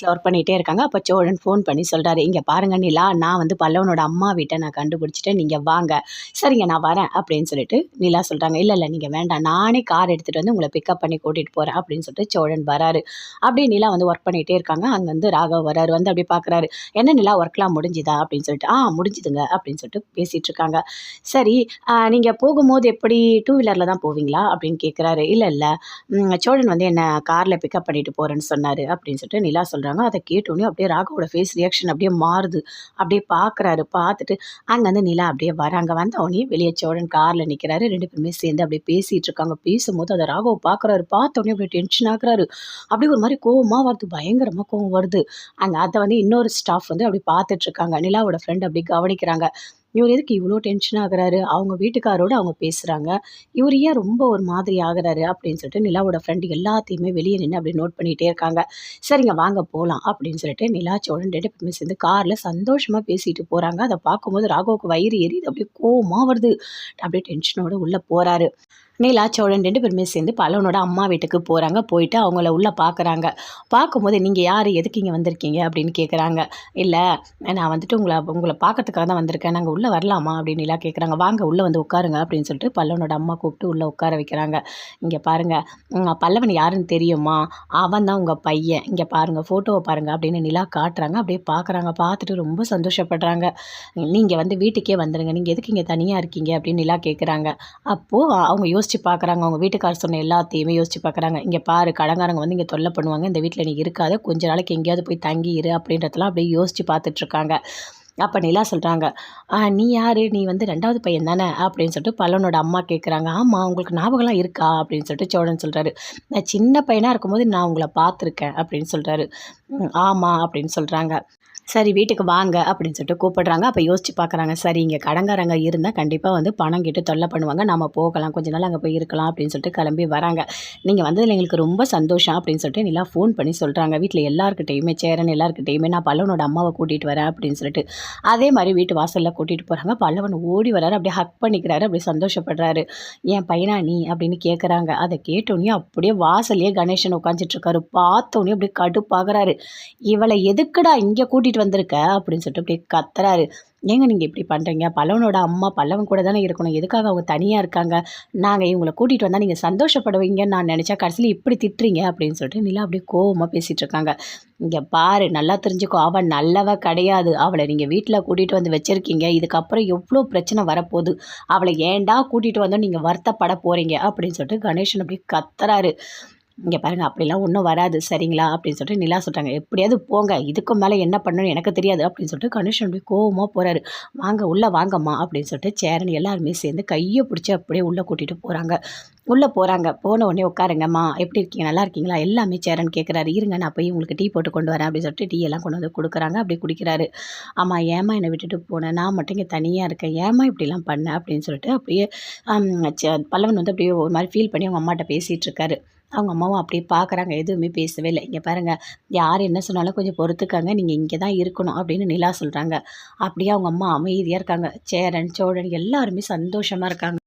ஆஃபீஸில் ஒர்க் பண்ணிகிட்டே இருக்காங்க. அப்போ சோழன் ஃபோன் பண்ணி சொல்கிறாரு இங்கே பாருங்க நிலா நான் வந்து பல்லவனோட அம்மா வீட்டை நான் கண்டுபிடிச்சிட்டேன். நீங்கள் வாங்க. சரிங்க நான் வரேன். அப்படின்னு சொல்லிட்டு நிலா சொல்கிறாங்க இல்லை இல்லை நீங்கள் வேண்டாம். நானே கார் எடுத்துகிட்டு வந்து உங்களை பிக்கப் பண்ணி கூட்டிகிட்டு போகிறேன் அப்படின்னு சொல்லிட்டு சோழன் வராரு. அப்படியே நிலா வந்து ஒர்க் பண்ணிகிட்டே இருக்காங்க. அங்கே வந்து ராகவ் வராரு வந்து அப்படியே பார்க்குறாரு என்ன நிலா ஒர்க்லாம் முடிஞ்சுதா? அப்படின்னு சொல்லிட்டு ஆ முடிஞ்சுதுங்க. அப்படின்னு சொல்லிட்டு பேசிகிட்டு இருக்காங்க. சரி நீங்கள் போகும்போது எப்படி டூ வீலரில் தான் போவீங்களா? அப்படின்னு கேட்குறாரு இல்லை இல்லை. சோழன் வந்து என்ன காரில் பிக்கப் பண்ணிட்டு போகிறேன்னு சொன்னார். அப்படின்னு சொல்லிட்டு நிலா சொல்கிறாங்க அதை கேட்டோன்னே அப்படியே ராகவோட ஃபேஸ் ரியாக்ஷன் அப்படியே மாறுது. அப்படியே பார்க்குறாரு பார்த்துட்டு அங்கேருந்து நிலா அப்படியே வராங்க வந்தவொடனே வெளியே சோழன் காரில் நிற்கிறாரு ரெண்டு பேருமே சேர்ந்து அப்படியே பேசிகிட்டு இருக்காங்க. பேசும்போது அதை ராகவ பார்க்குறாரு பார்த்தோன்னே அப்படியே டென்ஷன் ஆகுறாரு. அப்படியே ஒரு மாதிரி கோவமாக வருது. பயங்கரமாக கோவம் வருது. அங்கே அதை வந்து இன்னொரு ஸ்டாஃப் வந்து அப்படி பார்த்துட்ருக்காங்க நிலாவோட ஃப்ரெண்ட் அப்படி கவனிக்கிறாங்க. இவர் எதுக்கு இவ்வளோ டென்ஷன் ஆகிறாரு? அவங்க வீட்டுக்காரோட அவங்க பேசுகிறாங்க இவர் ஏன் ரொம்ப ஒரு மாதிரி ஆகுறாரு அப்படின்னு சொல்லிட்டு நிலாவோட ஃப்ரெண்டு எல்லாத்தையுமே வெளியே நின்று அப்படி நோட் பண்ணிகிட்டே இருக்காங்க. சரிங்க வாங்க போகலாம் அப்படின்னு சொல்லிட்டு நிலா சோழன் ரெண்டு பேருமே சேர்ந்து காரில் சந்தோஷமாக பேசிட்டு போகிறாங்க அதை பார்க்கும்போது ராகவுக்கு வயிறு எரியுது. அப்படியே கோவமாக வருது. அப்படியே டென்ஷனோடு உள்ளே போகிறாரு நீலா சோழன் ரெண்டு பேருமே சேர்ந்து பலவனோட அம்மா வீட்டுக்கு போகிறாங்க போயிட்டு அவங்கள உள்ளே பார்க்குறாங்க பார்க்கும்போது நீங்கள் யார்? எதுக்கு இங்கே வந்திருக்கீங்க? அப்படின்னு கேட்குறாங்க இல்லை நான் வந்துட்டு உங்களை உங்களை பார்க்கறதுக்காக தான் வந்திருக்கேன். நாங்கள் உள்ளே வரலாமா அப்படின்னு நிலா கேட்குறாங்க வாங்க உள்ளே வந்து உட்காருங்க அப்படின்னு சொல்லிட்டு பல்லவனோட அம்மா கூப்பிட்டு உள்ளே உட்கார வைக்கிறாங்க. இங்கே பாருங்கள் பல்லவன் யாருன்னு தெரியுமா? அவன் தான் உங்கள் பையன். இங்கே பாருங்கள் ஃபோட்டோவை பாருங்கள் அப்படின்னு நிலா காட்டுறாங்க. அப்படியே பார்க்குறாங்க பார்த்துட்டு ரொம்ப சந்தோஷப்படுறாங்க. நீங்கள் வந்து வீட்டுக்கே வந்துடுங்க நீங்கள் எதுக்கு இங்கே தனியாக இருக்கீங்க? அப்படின்னு நிலா கேட்குறாங்க அப்போது அவங்க யோசிச்சு பார்க்குறாங்க அவங்க வீட்டுக்காரர் சொன்ன எல்லாத்தையுமே யோசிச்சு பார்க்குறாங்க இங்கே பாரு கடங்காரங்க வந்து இங்கே தொல்லை பண்ணுவாங்க. இந்த வீட்டில் நீ இருக்காத. கொஞ்ச நாளைக்கு எங்கேயாவது போய் தங்கி இரு அப்படின்றதெல்லாம் அப்படியே யோசிச்சு பார்த்துட்ருக்காங்க அப்போ நிலா சொல்கிறாங்க நீ யார்? நீ வந்து ரெண்டாவது பையன் தானே? அப்படின்னு சொல்லிட்டு பல்லவனோட அம்மா கேட்குறாங்க ஆமாம் உங்களுக்கு ஞாபகம்லாம் இருக்கா? அப்படின்னு சொல்லிட்டு சோழன் சொல்கிறாரு நான் சின்ன பையனாக இருக்கும்போது நான் உங்களை பார்த்துருக்கேன் அப்படின்னு சொல்கிறாரு ஆமாம் அப்படின்னு சொல்கிறாங்க சரி வீட்டுக்கு வாங்க அப்படின்னு சொல்லிட்டு கூப்பிடுறாங்க. அப்போ யோசிச்சு பார்க்குறாங்க சரி இங்கே கடங்காரங்க இருந்தால் கண்டிப்பாக வந்து பணம் கேட்டு தொல்லை பண்ணுவாங்க. நம்ம போகலாம் கொஞ்ச நாள் அங்கே போய் இருக்கலாம் அப்படின்னு சொல்லிட்டு கிளம்பி வராங்க. நீங்கள் வந்ததில் எங்களுக்கு ரொம்ப சந்தோஷம் அப்படின்னு சொல்லிட்டு நிலா ஃபோன் பண்ணி சொல்கிறாங்க வீட்டில் எல்லாருக்கிட்டையுமே சேரன் எல்லாருக்கிட்டையுமே நான் பல்லவனோட அம்மாவை கூட்டிகிட்டு வரேன் அப்படின்னு சொல்லிட்டு. அதே மாதிரி வீட்டு வாசலில் கூட்டிகிட்டு போகிறாங்க பல்லவன் ஓடி வராரு அப்படியே ஹக் பண்ணிக்கிறாரு அப்படியே சந்தோஷப்படுறாரு. என் பையனா நீ? அப்படின்னு கேட்குறாங்க அதை கேட்டோன்னே அப்படியே வாசல்லையே கணேசன் உட்காந்துட்ருக்காரு பார்த்தோன்னே அப்படியே கடுப்பாகிறாரு. இவளை எதுக்குடா இங்கே கூட்டிகிட்டு வந்திருக்க அப்படின்னு சொல்லிட்டு அப்படியே கத்துறாரு. ஏங்க நீங்கள் இப்படி பண்ணுறீங்க பல்லவனோட அம்மா பல்லவன் கூட தானே இருக்கணும். எதுக்காக அவங்க தனியாக இருக்காங்க? நாங்கள் இவங்களை கூட்டிகிட்டு வந்தால் நீங்கள் சந்தோஷப்படுவீங்கன்னு நான் நினச்சா கடைசியில் இப்படி திட்டுறீங்க அப்படின்னு சொல்லிட்டு நிலா அப்படியே கோவமாக பேசிகிட்டு இருக்காங்க. இங்கே பாரு நல்லா தெரிஞ்சுக்கோ. அவள் நல்லவ கிடையாது. அவளை நீங்கள் வீட்டில் கூட்டிகிட்டு வந்து வச்சுருக்கீங்க. இதுக்கப்புறம் எவ்வளோ பிரச்சனை வரப்போகுது? அவளை ஏண்டா கூட்டிகிட்டு வந்தோம்? நீங்கள் வருத்தப்பட போகிறீங்க அப்படின்னு சொல்லிட்டு கணேசன் அப்படியே கத்துறாரு. இங்கே பாருங்கள் அப்படிலாம் ஒன்றும் வராது சரிங்களா? அப்படின்னு சொல்லிட்டு நிலா சொல்கிறாங்க எப்படியாவது போங்க இதுக்கும் மேலே என்ன பண்ணணும்னு எனக்கு தெரியாது அப்படின்னு சொல்லிட்டு கணேஷன் அப்படியே கோவமாக போகிறாரு வாங்க உள்ளே வாங்கம்மா அப்படின்னு சொல்லிட்டு சேரன் எல்லாருமே சேர்ந்து கையை பிடிச்சி அப்படியே உள்ளே கூட்டிகிட்டு போகிறாங்க உள்ளே போகிறாங்க போன உடனே உட்காருங்கம்மா எப்படி இருக்கீங்க? நல்லா இருக்கீங்களா? எல்லாமே சேரன் கேட்குறாரு இருங்க நான் போய் உங்களுக்கு டீ போட்டு கொண்டு வரேன் அப்படின்னு சொல்லிட்டு டீ எல்லாம் கொண்டு வந்து கொடுக்குறாங்க. அப்படி குடிக்கிறாரு. ஆமாம் ஏமா என்னை விட்டுட்டு போனேன் நான் மட்டும் இங்கே தனியாக இருக்கேன். ஏமா இப்படிலாம் பண்ணேன் அப்படின்னு சொல்லிட்டு அப்படியே பல்லவன் வந்து அப்படியே ஒரு மாதிரி ஃபீல் பண்ணி அவங்க அம்மாட்ட பேசிகிட்டு இருக்காரு. அவங்க அம்மாவும் அப்படியே பார்க்குறாங்க. எதுவுமே பேசவே இல்லை. இங்கே பாருங்கள் யார் என்ன சொன்னாலும் கொஞ்சம் பொறுத்துக்காங்க. நீங்கள் இங்கே தான் இருக்கணும் அப்படின்னு நிலா சொல்கிறாங்க அப்படியே அவங்க அம்மா அமைதியாக இருக்காங்க. சேரன் சோழன் எல்லாருமே சந்தோஷமாக இருக்காங்க.